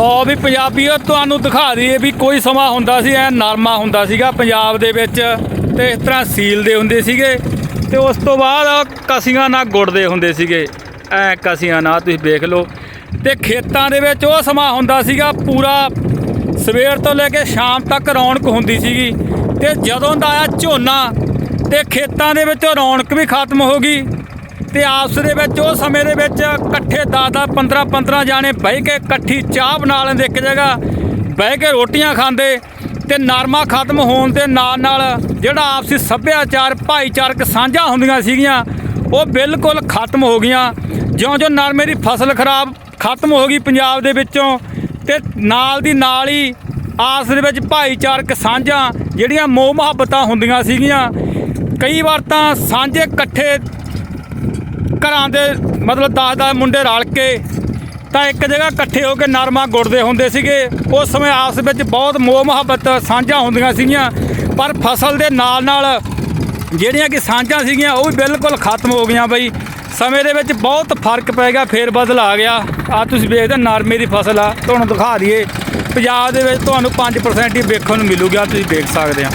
ਲੋ ਵੀ ਪੰਜਾਬੀਓ, ਤੁਹਾਨੂੰ ਦਿਖਾ ਦਈਏ ਵੀ ਕੋਈ ਸਮਾਂ ਹੁੰਦਾ ਸੀ ਐ ਨਰਮਾ ਹੁੰਦਾ ਸੀਗਾ ਪੰਜਾਬ ਦੇ ਵਿੱਚ ਤੇ ਇਸ ਤਰ੍ਹਾਂ ਸੀਲ ਦੇ ਹੁੰਦੇ ਸੀਗੇ ਤੇ ਉਸ ਤੋਂ ਬਾਅਦ ਕਸੀਆਂ ਨਾਲ ਗੁੜਦੇ ਹੁੰਦੇ ਸੀਗੇ। ਐ ਕਸੀਆਂ ਨਾਲ ਤੁਸੀਂ ਵੇਖ ਲਓ। ਤੇ ਖੇਤਾਂ ਦੇ ਵਿੱਚ ਉਹ ਸਮਾਂ ਹੁੰਦਾ ਸੀਗਾ, ਪੂਰਾ ਸਵੇਰ ਤੋਂ ਲੈ ਕੇ ਸ਼ਾਮ ਤੱਕ ਰੌਣਕ ਹੁੰਦੀ ਸੀਗੀ ਤੇ ਜਦੋਂ ਦਾ ਆਇਆ ਝੋਨਾ ਤੇ ਖੇਤਾਂ ਦੇ ਵਿੱਚ ਰੌਣਕ ਵੀ ਖਤਮ ਹੋ ਗਈ। ਤੇ ਆਪਸ ਦੇ ਵਿੱਚ, ਉਹ ਸਮੇਂ ਦੇ ਵਿੱਚ ਇਕੱਠੇ 10-10 15-15 ਜਾਣੇ ਬਹਿ ਕੇ ਇਕੱਠੀ ਚਾਹ ਬਣਾ ਲੈਂਦੇ ਇੱਕ ਜਗ੍ਹਾ, ਬਹਿ ਕੇ ਰੋਟੀਆਂ ਖਾਂਦੇ ਤੇ ਨਰਮਾ ਖਤਮ ਹੋਣ ਦੇ ਨਾਲ ਨਾਲ ਜਿਹੜਾ ਆਪਸੀ ਸੱਭਿਆਚਾਰ, ਭਾਈਚਾਰਕ ਸਾਂਝਾਂ ਹੁੰਦੀਆਂ ਸੀਗੀਆਂ, ਉਹ ਬਿਲਕੁਲ ਖਤਮ ਹੋ ਗਈਆਂ। ਜਿਉਂ-ਜਿਉਂ ਨਰਮੇ ਦੀ ਫਸਲ ਖਰਾਬ ਖਤਮ ਹੋ ਗਈ ਪੰਜਾਬ ਦੇ ਵਿੱਚੋਂ ਤੇ ਨਾਲ ਦੀ ਨਾਲ ਹੀ ਆਪਸ ਦੇ ਵਿੱਚ ਭਾਈਚਾਰਕ ਸਾਂਝਾਂ ਜਿਹੜੀਆਂ ਮੋਹ ਮੁਹੱਬਤਾਂ ਹੁੰਦੀਆਂ ਸੀਗੀਆਂ। ਕਈ ਵਾਰ ਤਾਂ ਸਾਂਝੇ ਇਕੱਠੇ ਘਰਾਂ ਦੇ ਮਤਲਬ 10-10 ਮੁੰਡੇ ਰਲ ਕੇ ਤਾਂ ਇੱਕ ਜਗ੍ਹਾ ਇਕੱਠੇ ਹੋ ਕੇ ਨਰਮਾ ਗੁੜਦੇ ਹੁੰਦੇ ਸੀਗੇ। ਉਸ ਸਮੇਂ ਆਪਸ ਵਿੱਚ ਬਹੁਤ ਮੋਹ ਮੁਹੱਬਤ ਸਾਂਝਾਂ ਹੁੰਦੀਆਂ ਸੀਗੀਆਂ, ਪਰ ਫਸਲ ਦੇ ਨਾਲ ਨਾਲ ਜਿਹੜੀਆਂ ਕਿ ਸਾਂਝਾਂ ਸੀਗੀਆਂ, ਉਹ ਵੀ ਬਿਲਕੁਲ ਖਤਮ ਹੋ ਗਈਆਂ ਬਈ। ਸਮੇਂ ਦੇ ਵਿੱਚ ਬਹੁਤ ਫ਼ਰਕ ਪੈ ਗਿਆ, ਫੇਰ ਬਦਲ ਆ ਗਿਆ। ਆ ਤੁਸੀਂ ਵੇਖਦੇ ਨਰਮੇ ਦੀ ਫਸਲ ਆ, ਤੁਹਾਨੂੰ ਦਿਖਾ ਦਈਏ। ਪੰਜਾਬ ਦੇ ਵਿੱਚ ਤੁਹਾਨੂੰ 5% ਹੀ ਵੇਖਣ ਨੂੰ ਮਿਲੂਗਾ, ਤੁਸੀਂ ਦੇਖ ਸਕਦੇ ਆ।